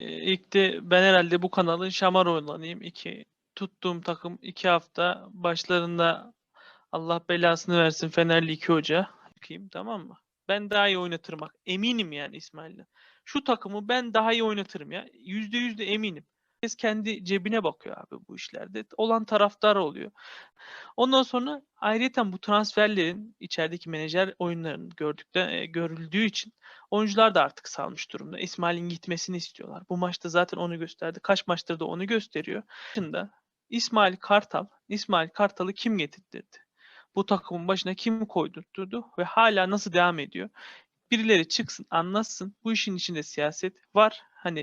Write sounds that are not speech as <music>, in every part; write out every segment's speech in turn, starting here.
Eee, ilk de ben herhalde bu kanalın şamar oğlanıyım. 2 tuttuğum takım 2 hafta başlarında Allah belasını versin Fenerli 2 hoca. Bakayım, tamam mı? Ben daha iyi oynatırım. Eminim yani İsmail'le. Şu takımı ben daha iyi oynatırım ya. %100 de eminim. Herkes kendi cebine bakıyor abi bu işlerde. Olan taraftar oluyor. Ondan sonra ayrıyeten bu transferlerin içerideki menajer oyunlarının gördükten eee, görüldüğü için oyuncular da artık salmış durumda. İsmail'in gitmesini istiyorlar. Bu maçta zaten onu gösterdi. Kaç maçtır da onu gösteriyor. Dışında İsmail Kartal, İsmail Kartal'ı kim getirtirdi? Bu takımın başına kim koydurtturdu ve hala nasıl devam ediyor? Birileri çıksın, anlatsın. Bu işin içinde siyaset var. Hani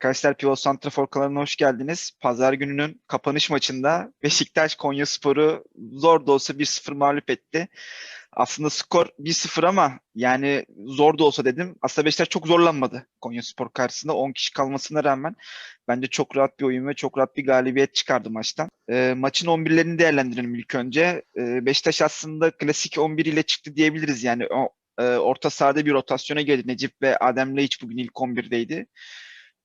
Arkadaşlar Pivot Santrafor kanalına hoş geldiniz. Pazar gününün kapanış maçında Beşiktaş Konyaspor'u zor da olsa 1-0 mağlup etti. Aslında skor 1-0 ama yani zor da olsa dedim. Aslında Beşiktaş çok zorlanmadı Konyaspor karşısında. 10 kişi kalmasına rağmen bence çok rahat bir oyun ve çok rahat bir galibiyet çıkardı maçtan. Ee, maçın 11'lerini değerlendirelim ilk önce. Ee, Beşiktaş aslında klasik 11 ile çıktı diyebiliriz. Yani o, e, orta sahada bir rotasyona girdi. Necip ve Adem Laiç bugün ilk 11'deydi.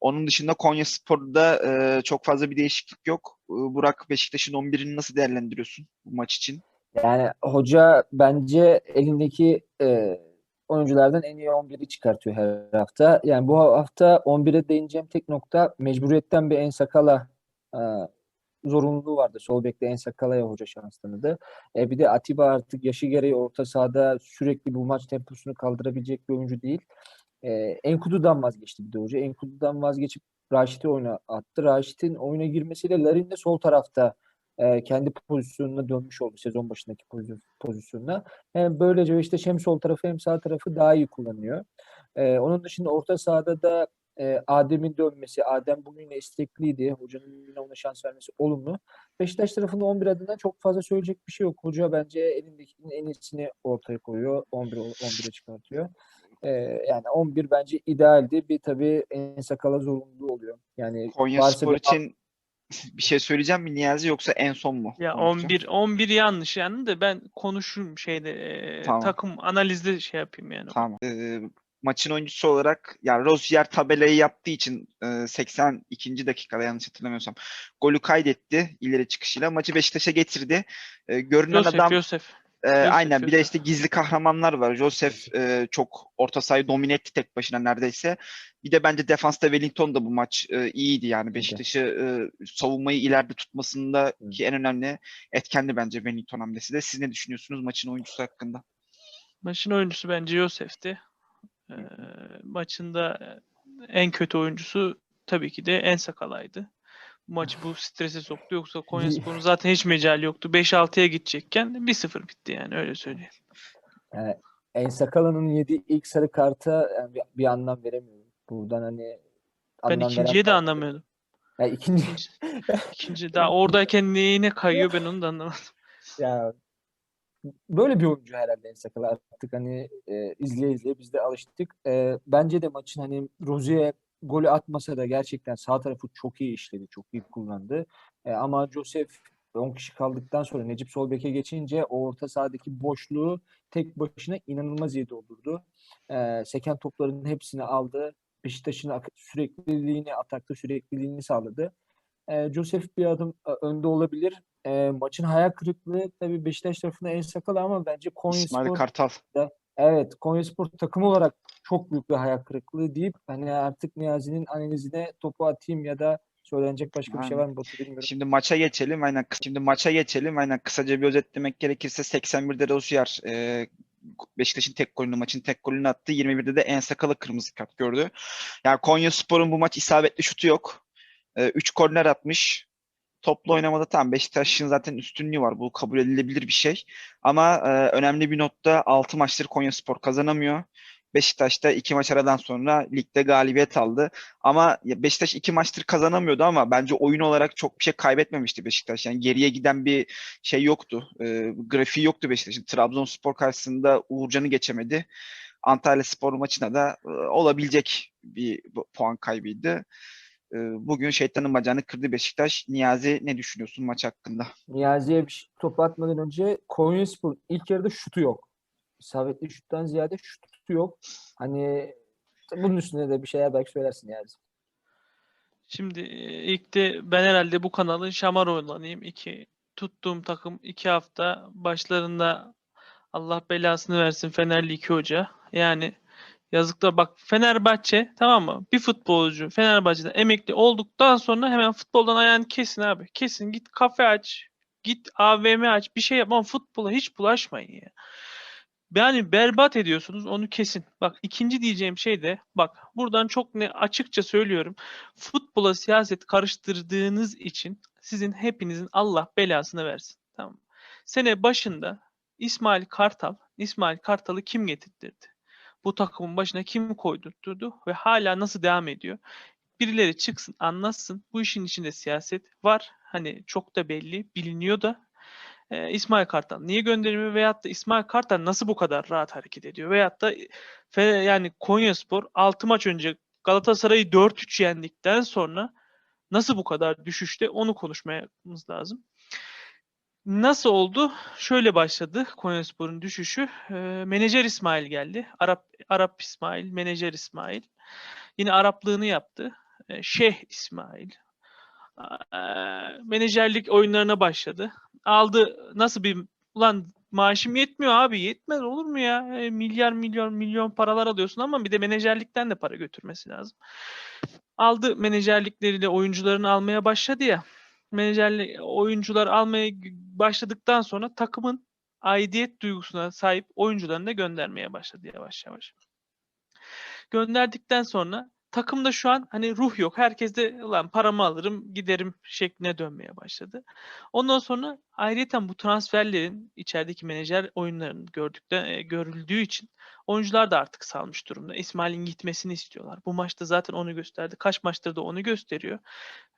Onun dışında Konyaspor'da e, çok fazla bir değişiklik yok. E, Burak Beşiktaş'ın 11'ini nasıl değerlendiriyorsun bu maç için? Yani hoca bence elindeki e, oyunculardan en iyi 11'i çıkartıyor her hafta. Yani bu hafta 11'e değineceğim tek nokta mecburiyetten bir Ensakala e, zorunluluğu vardı. Sol bekte Ensakala'ya hoca şans tanıdı. E, bir de Atiba artık yaşı gereği orta sahada sürekli bu maç temposunu kaldırabilecek bir oyuncu değil. E, Enkudu'dan vazgeçti bir de hoca. Enkudu'dan vazgeçip Raşit'i oyuna attı. Raşit'in oyuna girmesiyle Larin de sol tarafta e, kendi pozisyonuna dönmüş oldu sezon başındaki pozisyon, pozisyonuna. Hem böylece işte hem sol tarafı hem sağ tarafı daha iyi kullanıyor. E, onun dışında orta sahada da e, Adem'in dönmesi, Adem bugün yine istekliydi. Hocanın yine ona şans vermesi olumlu. Beşiktaş tarafında 11 adına çok fazla söyleyecek bir şey yok. Hoca bence elindekinin en iyisini ortaya koyuyor. 11 11'e çıkartıyor. E, yani 11 bence idealdi. Bir tabii en sakala zorunluluğu oluyor. Yani varsa Konyaspor bir için <laughs> bir şey söyleyeceğim mi Niyazi yoksa en son mu? ya konuşacağım? 11 11 yanlış yani de ben konuşurum şeyde Tamam. takım analizde şey yapayım yani. Tamam. E, maçın oyuncusu olarak yani Rozier tabelayı yaptığı için e, 82. dakikada yanlış hatırlamıyorsam golü kaydetti ileri çıkışıyla. Maçı Beşiktaş'a getirdi. E, görünen Yosef, adam Yosef. Ee, Yosef, aynen bir de işte gizli kahramanlar var. Joseph e, çok orta sahayı domine etti tek başına neredeyse. Bir de bence defansta Wellington da bu maç e, iyiydi yani Beşiktaş'ı e, savunmayı ileride tutmasındaki en önemli etkendi bence Wellington hamlesi de. Siz ne düşünüyorsunuz maçın oyuncusu hakkında? Maçın oyuncusu bence Yosef'ti. Eee maçında en kötü oyuncusu tabii ki de En Sakala'ydı. Bu maçı bu strese soktu. Yoksa Konyaspor'un zaten hiç mecali yoktu. 5-6'ya gidecekken 1-0 bitti yani öyle söyleyeyim. Yani Ensakala'nın yediği ilk sarı karta yani bir, bir anlam veremiyorum. Buradan hani Ben ikinciye de anlamıyordum. Ya ikinci İkinci, ikinci daha oradayken neyine kayıyor ben onu da anlamadım. ya böyle bir oyuncu herhalde Ensakala artık hani e, izleye izleye biz de alıştık. E, bence de maçın hani Rozier golü atmasa da gerçekten sağ tarafı çok iyi işledi, çok iyi kullandı. E, ama Joseph 10 kişi kaldıktan sonra Necip Solbek'e geçince o orta sahadaki boşluğu tek başına inanılmaz iyi doldurdu. E, seken toplarının hepsini aldı. Beşiktaş'ın sürekliliğini, atakta sürekliliğini sağladı. E, Joseph bir adım e, önde olabilir. E, maçın hayal kırıklığı tabii Beşiktaş tarafında en sakalı ama bence İsmail Konyaspor Kartal. evet Konyaspor takımı olarak çok büyük bir hayal kırıklığı deyip hani artık Niyazi'nin analizine topu atayım ya da söylenecek başka bir şey Aynen. var mı Batu bilmiyorum. Şimdi maça geçelim. Aynen. Şimdi maça geçelim. Aynen kısaca bir özetlemek gerekirse 81'de Rozier e, Beşiktaş'ın tek golünü, maçın tek golünü attı. 21'de de Ensakalı kırmızı kart gördü. Yani Konyaspor'un bu maç isabetli şutu yok. 3 korner atmış. Toplu oynamada tamam Beşiktaş'ın zaten üstünlüğü var. Bu kabul edilebilir bir şey. Ama e, önemli bir notta 6 maçtır Konyaspor kazanamıyor. Beşiktaş da 2 maç aradan sonra ligde galibiyet aldı. Ama Beşiktaş iki maçtır kazanamıyordu ama bence oyun olarak çok bir şey kaybetmemişti Beşiktaş. Yani geriye giden bir şey yoktu. E, grafiği yoktu Beşiktaş'ın. Trabzonspor karşısında Uğurcan'ı geçemedi. Antalya Spor maçına da e, olabilecek bir puan kaybıydı. Ee, bugün şeytanın bacağını kırdı Beşiktaş. Niyazi ne düşünüyorsun maç hakkında? Niyazi'ye bir şey- topu atmadan önce Konyaspor ilk yarıda şutu yok. İsabetli şuttan ziyade şutu yok. Hani bunun üstüne de bir şeyler belki söylersin Niyazi. Şimdi e, ilk de ben herhalde bu kanalın şamar oynanayım. İki tuttuğum takım iki hafta başlarında Allah belasını versin Fenerli iki hoca. Yani yazıklar bak Fenerbahçe tamam mı? Bir futbolcu Fenerbahçe'den emekli olduktan sonra hemen futboldan ayağını kesin abi. Kesin git kafe aç. Git AVM aç. Bir şey yap ama futbola hiç bulaşmayın ya. Yani berbat ediyorsunuz onu kesin. Bak ikinci diyeceğim şey de bak buradan çok ne açıkça söylüyorum futbola siyaset karıştırdığınız için sizin hepinizin Allah belasını versin. Tamam? Sene başında İsmail Kartal, İsmail Kartal'ı kim getirtirdi? Bu takımın başına kim koydurtturdu ve hala nasıl devam ediyor? Birileri çıksın, anlatsın. Bu işin içinde siyaset var. Hani çok da belli, biliniyor da. Ee, İsmail Kartal niye gönderimi veyahut da İsmail Kartal nasıl bu kadar rahat hareket ediyor? Veyahut da yani Konyaspor 6 maç önce Galatasaray'ı 4-3 yendikten sonra nasıl bu kadar düşüşte onu konuşmamız lazım. Nasıl oldu? Şöyle başladı Konyaspor'un düşüşü. Ee, menajer İsmail geldi. Arap Arap İsmail, menajer İsmail. Yine Araplığını yaptı. Ee, Şeyh İsmail. Ee, menajerlik oyunlarına başladı. Aldı nasıl bir ulan maaşım yetmiyor abi yetmez olur mu ya? E, milyar milyon milyon paralar alıyorsun ama bir de menajerlikten de para götürmesi lazım. Aldı menajerlikleriyle oyuncularını almaya başladı ya. Menajerli oyuncular almaya başladıktan sonra takımın aidiyet duygusuna sahip oyuncularını da göndermeye başladı yavaş yavaş. Gönderdikten sonra takımda şu an hani ruh yok. Herkes de ulan paramı alırım giderim şekline dönmeye başladı. Ondan sonra ayrıca bu transferlerin içerideki menajer oyunlarının gördükten e, görüldüğü için oyuncular da artık salmış durumda. İsmail'in gitmesini istiyorlar. Bu maçta zaten onu gösterdi. Kaç maçtır da onu gösteriyor.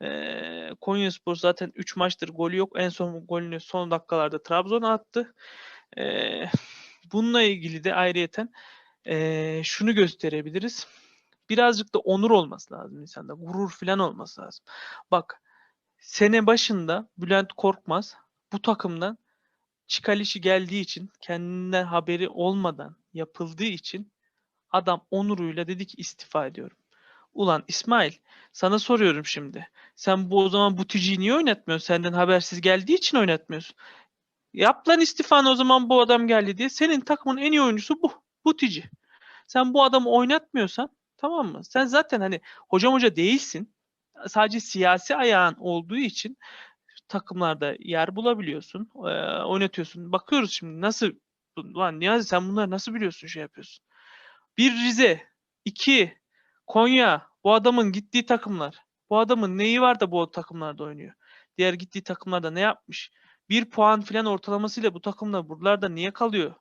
Ee, Konyaspor zaten 3 maçtır golü yok. En son golünü son dakikalarda Trabzon'a attı. Ee, bununla ilgili de ayrıyeten ee, şunu gösterebiliriz. Birazcık da onur olması lazım insanda. Gurur falan olması lazım. Bak sene başında Bülent Korkmaz bu takımdan çıkalişi geldiği için kendinden haberi olmadan yapıldığı için adam onuruyla dedi ki istifa ediyorum. Ulan İsmail sana soruyorum şimdi. Sen bu o zaman Butici'yi niye oynatmıyorsun? Senden habersiz geldiği için oynatmıyorsun. Yap lan istifanı o zaman bu adam geldi diye. Senin takımın en iyi oyuncusu bu. Butici. Sen bu adamı oynatmıyorsan tamam mı? Sen zaten hani hocam hoca değilsin. Sadece siyasi ayağın olduğu için takımlarda yer bulabiliyorsun. eee, oynatıyorsun. Bakıyoruz şimdi nasıl Lan Niyazi sen bunları nasıl biliyorsun şey yapıyorsun. Bir Rize, iki Konya bu adamın gittiği takımlar. Bu adamın neyi var da bu takımlarda oynuyor? Diğer gittiği takımlarda ne yapmış? Bir puan filan ortalamasıyla bu takımlar buralarda niye kalıyor?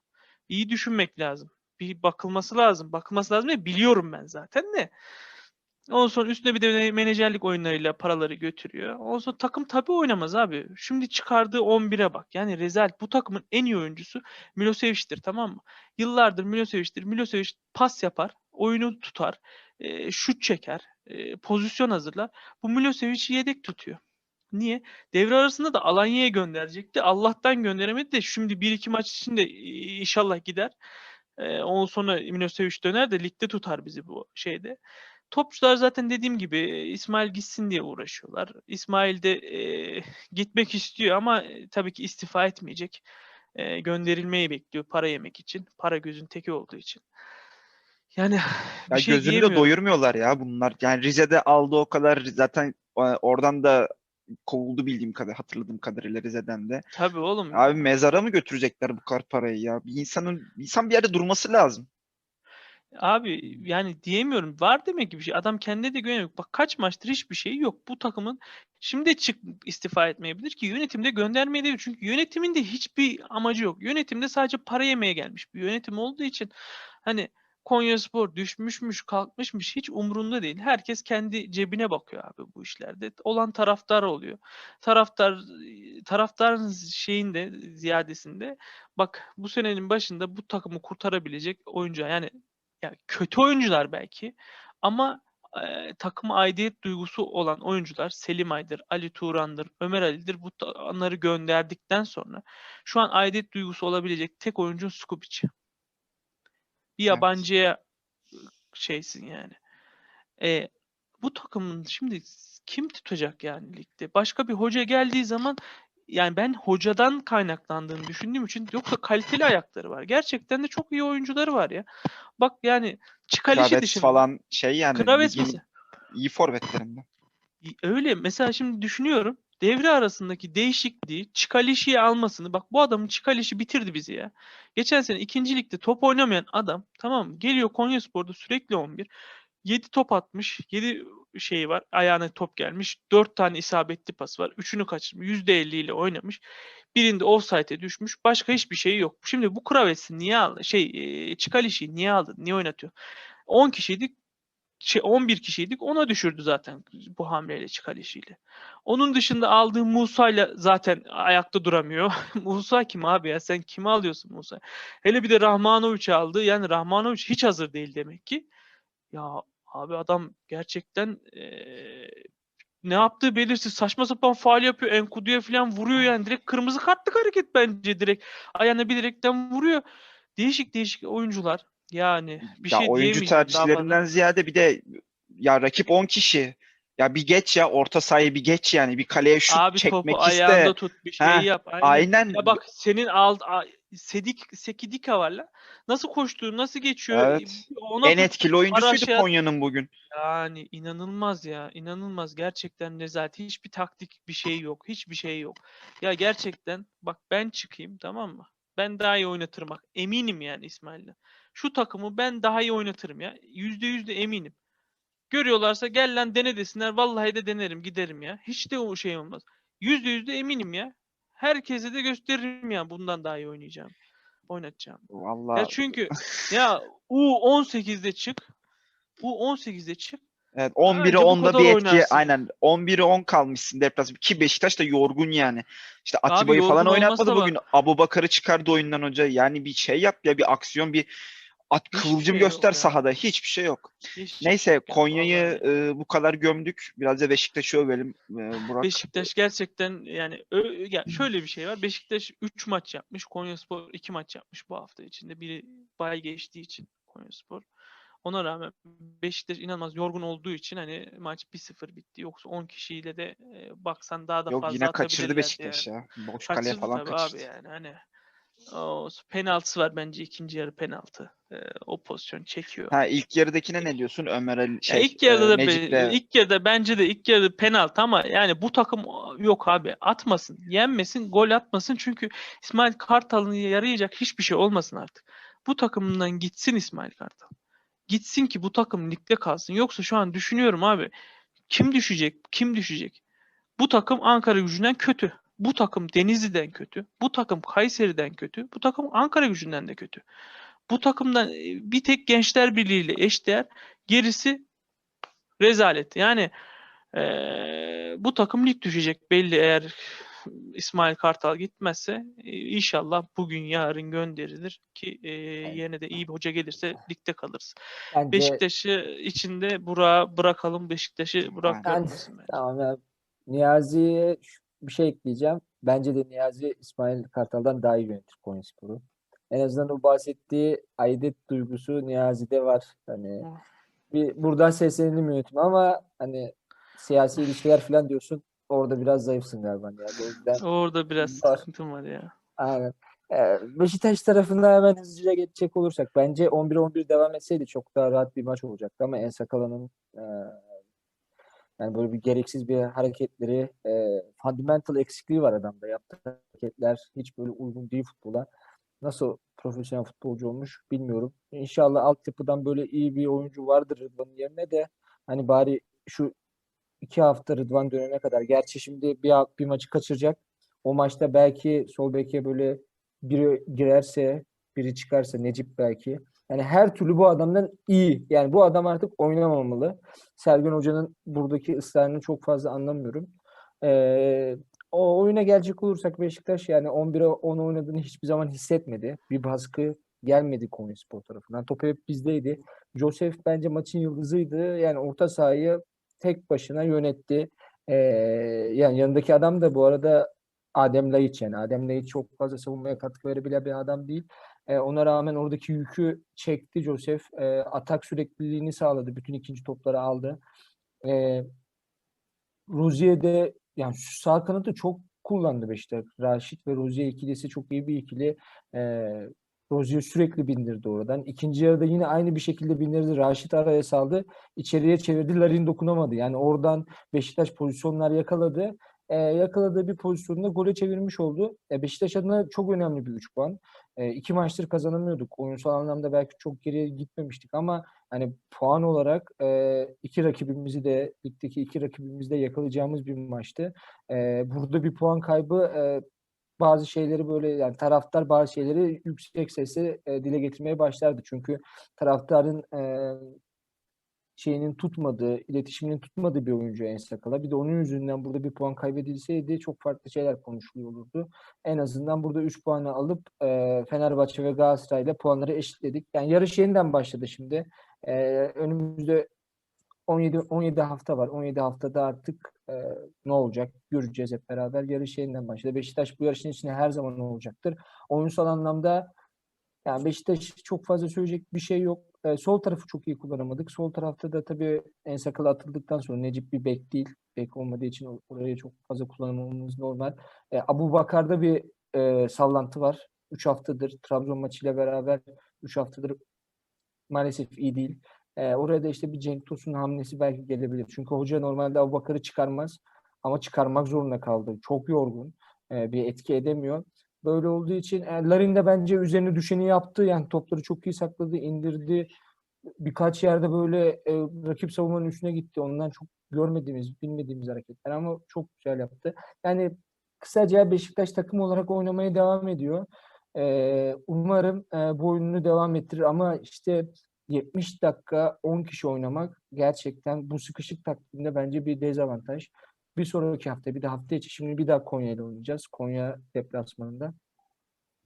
İyi düşünmek lazım. Bir bakılması lazım. Bakılması lazım diye biliyorum ben zaten de. Ondan sonra üstüne bir de menajerlik oyunlarıyla paraları götürüyor. Ondan sonra takım tabii oynamaz abi. Şimdi çıkardığı 11'e bak. Yani Rezalet bu takımın en iyi oyuncusu Milosevic'tir tamam mı? Yıllardır Milosevic'tir. Milosevic pas yapar, oyunu tutar, e, şut çeker, e, pozisyon hazırlar. Bu Milosevic'i yedek tutuyor. Niye? Devre arasında da Alanya'ya gönderecekti. Allah'tan gönderemedi de şimdi 1-2 maç içinde inşallah gider. E, ondan sonra Milosevic döner de ligde tutar bizi bu şeyde. Topçular zaten dediğim gibi İsmail gitsin diye uğraşıyorlar. İsmail de e, gitmek istiyor ama e, tabii ki istifa etmeyecek. E, gönderilmeyi bekliyor para yemek için. Para gözün teki olduğu için. Yani <sighs> bir Ya şey gözünü de doyurmuyorlar ya bunlar. Yani Rize'de aldı o kadar zaten oradan da kovuldu bildiğim kadar hatırladığım kadarıyla Rize'den de. Tabii oğlum. Abi mezara mı götürecekler bu kadar parayı ya? Bir insanın insan bir yerde durması lazım. Abi yani diyemiyorum. Var demek ki bir şey. Adam kendine de güveniyor. Bak kaç maçtır hiçbir şey yok. Bu takımın şimdi çık istifa etmeyebilir ki yönetimde göndermeyebilir. Çünkü yönetimin de hiçbir amacı yok. Yönetimde sadece para yemeye gelmiş bir yönetim olduğu için hani Konyaspor düşmüşmüş, kalkmışmış hiç umrunda değil. Herkes kendi cebine bakıyor abi bu işlerde. Olan taraftar oluyor. Taraftar taraftarın şeyinde ziyadesinde bak bu senenin başında bu takımı kurtarabilecek oyuncu yani ya kötü oyuncular belki ama e, takıma aidiyet duygusu olan oyuncular Selim Aydır, Ali Turan'dır, Ömer Ali'dir. Bu onları gönderdikten sonra şu an aidiyet duygusu olabilecek tek oyuncu Skupic. Bir yabancıya şeysin yani. E, bu takımın şimdi kim tutacak yani ligde? Başka bir hoca geldiği zaman yani ben hocadan kaynaklandığını düşündüğüm için yoksa kaliteli ayakları var. Gerçekten de çok iyi oyuncuları var ya. Bak yani Kravets dışında. falan şey yani Kravets ligin iyi forvetlerinden. Öyle mesela şimdi düşünüyorum. Devre arasındaki değişikliği Çikalişi'yi almasını bak bu adamın Çikalişi bitirdi bizi ya. Geçen sene ikinci ligde top oynamayan adam tamam mı? Geliyor Konyaspor'da sürekli 11. 7 top atmış. 7 şeyi var. Ayağına top gelmiş. 4 tane isabetli pas var. Üçünü kaçırmış. %50 ile oynamış. Birinde offside'e düşmüş. Başka hiçbir şey yok. Şimdi bu Kravets'i niye aldı? Şey, Çikalişi'yi niye aldı? Niye oynatıyor? 10 kişiydik. Şey 11 kişiydik. Ona düşürdü zaten bu hamleyle Çikalişi'yle. Onun dışında aldığı Musa'yla zaten ayakta duramıyor. <laughs> Musa kim abi ya? Sen kimi alıyorsun Musa? Hele bir de Rahmanovic'i aldı. Yani Rahmanovic hiç hazır değil demek ki. Ya abi adam gerçekten eee, ne yaptığı belirsiz. Saçma sapan faal yapıyor. Enkudu'ya falan vuruyor yani. Direkt kırmızı kartlık hareket bence direkt. Ayağına bir direkten vuruyor. Değişik değişik oyuncular. Yani bir ya şey oyuncu tercihlerinden ziyade bir de ya rakip 10 kişi. Ya bir geç ya orta sahayı bir geç yani bir kaleye şut Abi çekmek topu iste. ayağında tut bir şey yap. Aynen. Aynen. Ya bak senin ald a- Sedik Sekidika var la. Nasıl koştuğu, nasıl geçiyor? Evet. Ona en etkili oyuncusuydu Araşya- Konya'nın bugün. Yani inanılmaz ya. inanılmaz. Gerçekten rezalet. Hiçbir taktik bir şey yok. Hiçbir şey yok. Ya gerçekten bak ben çıkayım tamam mı? Ben daha iyi oynatırım bak. Eminim yani İsmail'le. Şu takımı ben daha iyi oynatırım ya. Yüzde yüz de eminim. Görüyorlarsa gel lan dene desinler. Vallahi de denerim giderim ya. Hiç de o şey olmaz. Yüzde yüz de eminim ya. Herkese de gösteririm ya bundan daha iyi oynayacağım. Oynatacağım. Vallahi Ya çünkü ya U18'de çık. U18'de çık. Evet, Anca 11'e bu 10'da kadar bir etki. oynarsın. Aynen. 11'e 10 kalmışsın deplasman. Ki Beşiktaş da yorgun yani. İşte Atiba'yı falan oynatmadı bugün. Abu Bakar'ı çıkardı oyundan hoca. Yani bir şey yap ya bir aksiyon bir at Hiçbir kıvılcım şey yok göster ya. sahada. Hiçbir şey yok. Hiç Neyse yok ya, Konya'yı e, bu kadar gömdük. Biraz da Beşiktaş'ı övelim e, Burak. Beşiktaş gerçekten yani ö- ya şöyle bir şey var. Beşiktaş 3 maç yapmış. Konyaspor 2 maç yapmış bu hafta içinde. Biri bay geçtiği için Konyaspor. Ona rağmen Beşiktaş inanılmaz yorgun olduğu için hani maç 1-0 bitti. Yoksa 10 kişiyle de e, baksan daha da Yok fazla yine kaçırdı Beşiktaş yani. ya. Boş kaleye Kaçırdı falan tabii kaçırdı. abi yani hani o penaltısı var bence ikinci yarı penaltı. E, o pozisyon çekiyor. Ha ilk yarıdakine ne diyorsun? Ömer Ali Ya şey ilk yarıda e, be- ilk yarıda bence de ilk yarıda penaltı ama yani bu takım yok abi. Atmasın, yenmesin, gol atmasın çünkü İsmail Kartal'ın yarayacak hiçbir şey olmasın artık. Bu takımdan gitsin İsmail Kartal. Gitsin ki bu takım ligde kalsın. Yoksa şu an düşünüyorum abi. Kim düşecek? Kim düşecek? Bu takım Ankara Gücü'nden kötü. Bu takım Denizli'den kötü. Bu takım Kayseri'den kötü. Bu takım Ankara Gücü'nden de kötü. Bu takımdan e, bir tek Gençler Birliği ile eşdeğer. Gerisi rezalet. Yani eee, bu takım lig düşecek belli eğer İsmail Kartal gitmezse E, inşallah bugün yarın gönderilir ki e, yine de iyi bir hoca gelirse ligde kalırız. Bence Beşiktaş'ı içinde Burak'a bırakalım. Beşiktaş'ı bence. tamam ya. Niyazi'ye bir şey ekleyeceğim. Bence de Niyazi İsmail Kartal'dan daha iyi yönetir Konyaspor'u. En azından o bahsettiği aidiyet duygusu Niyazi'de var. Hani bir buradan seslenelim yönetime ama hani siyasi ilişkiler falan diyorsun. Orada biraz zayıfsın galiba Niyazi. O yüzden Orada biraz Var. sıkıntım var ya. Aynen. Ee, Beşiktaş tarafında hemen hızlıca geçecek olursak bence 11-11 devam etseydi çok daha rahat bir maç olacaktı ama Ensakala'nın e, yani böyle bir gereksiz bir hareketleri e, fundamental eksikliği var adamda. Yaptığı hareketler hiç böyle uygun değil futbola. Nasıl profesyonel futbolcu olmuş bilmiyorum. İnşallah altyapıdan böyle iyi bir oyuncu vardır Rıdvan'ın yerine de hani bari şu iki hafta Rıdvan dönene kadar. Gerçi şimdi bir, bir maçı kaçıracak. O maçta belki sol beke böyle biri girerse, biri çıkarsa Necip belki. Yani her türlü bu adamdan iyi. Yani bu adam artık oynamamalı. Sergen Hoca'nın buradaki ısrarını çok fazla anlamıyorum. Ee, o oyuna gelecek olursak Beşiktaş yani 11'e 10 oynadığını hiçbir zaman hissetmedi. Bir baskı gelmedi Konyaspor tarafından. Top hep bizdeydi. Joseph bence maçın yıldızıydı. Yani orta sahayı tek başına yönetti. Ee, yani yanındaki adam da bu arada Adem Laiç yani. Adem Laiç çok fazla savunmaya katkı verebilen bir adam değil. Ee, ona rağmen oradaki yükü çekti Joseph. Ee, atak sürekliliğini sağladı. Bütün ikinci topları aldı. Ee, Rozier de yani sağ kanadı çok kullandı Beşiktaş. Raşit ve Rozier ikilisi çok iyi bir ikili. Ee, Rozier sürekli bindirdi oradan. İkinci yarıda yine aynı bir şekilde bindirdi. Raşit araya saldı. İçeriye çevirdi. Larin dokunamadı. Yani oradan Beşiktaş pozisyonlar yakaladı. Ee, yakaladığı bir pozisyonda gole çevirmiş oldu. Ee, Beşiktaş adına çok önemli bir 3 puan. Ee, iki maçtır kazanamıyorduk. Oyunsal anlamda belki çok geriye gitmemiştik ama hani puan olarak e, iki rakibimizi de ligdeki iki rakibimizi de yakalayacağımız bir maçtı. E, burada bir puan kaybı e, bazı şeyleri böyle yani taraftar bazı şeyleri yüksek sesle e, dile getirmeye başlardı. Çünkü taraftarın e, şeyinin tutmadığı, iletişiminin tutmadığı bir oyuncu en sakala. Bir de onun yüzünden burada bir puan kaybedilseydi çok farklı şeyler konuşuluyor olurdu. En azından burada 3 puanı alıp e, Fenerbahçe ve Galatasaray'la puanları eşitledik. Yani yarış yeniden başladı şimdi. E, önümüzde 17 17 hafta var. 17 haftada artık e, ne olacak göreceğiz hep beraber. Yarış yeniden başladı. Beşiktaş bu yarışın içinde her zaman olacaktır. Oyunsal anlamda yani Beşiktaş çok fazla söyleyecek bir şey yok. E, sol tarafı çok iyi kullanamadık. Sol tarafta da tabii en sakalı atıldıktan sonra Necip bir bek değil. Bek olmadığı için or- oraya çok fazla kullanmamız normal. E, Abu Bakar'da bir e, sallantı var. 3 haftadır Trabzon maçıyla beraber 3 haftadır maalesef iyi değil. E, oraya da işte bir Cenk Tosun hamlesi belki gelebilir. Çünkü hoca normalde Abubakar'ı çıkarmaz ama çıkarmak zorunda kaldı. Çok yorgun. E, bir etki edemiyor. Böyle olduğu için Larin de bence üzerine düşeni yaptı. Yani topları çok iyi sakladı, indirdi. Birkaç yerde böyle e, rakip savunmanın üstüne gitti. Ondan çok görmediğimiz, bilmediğimiz hareketler ama çok güzel yaptı. Yani kısaca Beşiktaş takım olarak oynamaya devam ediyor. E, umarım e, bu oyununu devam ettirir ama işte 70 dakika 10 kişi oynamak gerçekten bu sıkışık takvimde bence bir dezavantaj. Bir sonraki hafta bir de hafta içi şimdi bir daha Konya oynayacağız. Konya deplasmanında.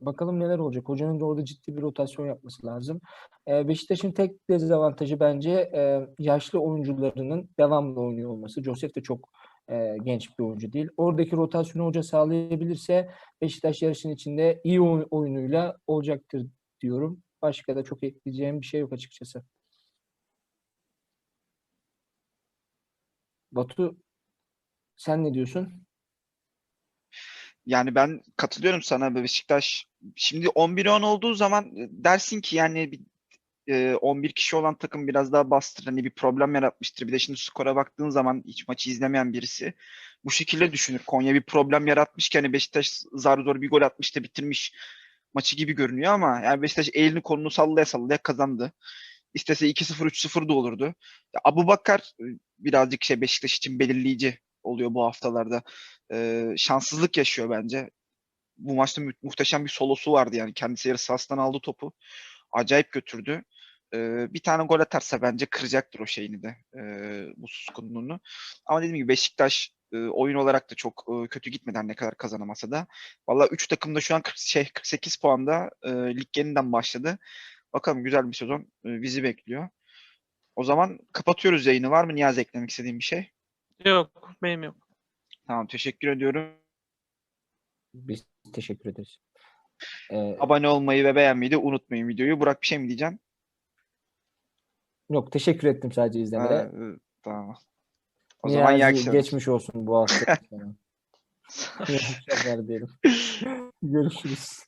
Bakalım neler olacak. Hocanın da orada ciddi bir rotasyon yapması lazım. Ee, Beşiktaş'ın tek dezavantajı bence e, yaşlı oyuncularının devamlı oynuyor olması. Joseph de çok e, genç bir oyuncu değil. Oradaki rotasyonu hoca sağlayabilirse Beşiktaş yarışın içinde iyi oy- oyunuyla olacaktır diyorum. Başka da çok ekleyeceğim bir şey yok açıkçası. Batu sen ne diyorsun? Yani ben katılıyorum sana Beşiktaş. Şimdi 11-10 olduğu zaman e, dersin ki yani bir, e, 11 kişi olan takım biraz daha bastırır. Hani bir problem yaratmıştır. Bir de şimdi skora baktığın zaman hiç maçı izlemeyen birisi bu şekilde düşünür. Konya bir problem yaratmış ki hani Beşiktaş zar zor bir gol atmış da bitirmiş maçı gibi görünüyor ama yani Beşiktaş elini kolunu sallaya sallaya kazandı. İstese 2-0 3-0 da olurdu. Ya Abubakar e, birazcık şey Beşiktaş için belirleyici oluyor bu haftalarda. Ee, şanssızlık yaşıyor bence. Bu maçta mü- muhteşem bir solosu vardı yani. Kendisi yarı sahasından aldı topu. Acayip götürdü. Ee, bir tane gol atarsa bence kıracaktır o şeyini de. ee, bu suskunluğunu. Ama dediğim gibi Beşiktaş e, oyun olarak da çok e, kötü gitmeden ne kadar kazanamasa da. Valla 3 takım da şu an 40, şey, 48 puanda e, lig yeniden başladı. Bakalım güzel bir sezon e, bizi bekliyor. O zaman kapatıyoruz yayını. Var mı Niyazi eklemek istediğin bir şey? Yok benim yok. Tamam teşekkür ediyorum. Biz teşekkür ederiz. Ee, Abone olmayı ve beğenmeyi de unutmayın videoyu. Burak bir şey mi diyeceksin? yok teşekkür ettim sadece Ha, izlemede. e, tamam. O zaman iyi akşamlar. geçmiş olsun bu hafta. <laughs> İyi akşamlar diyelim. <laughs> Görüşürüz.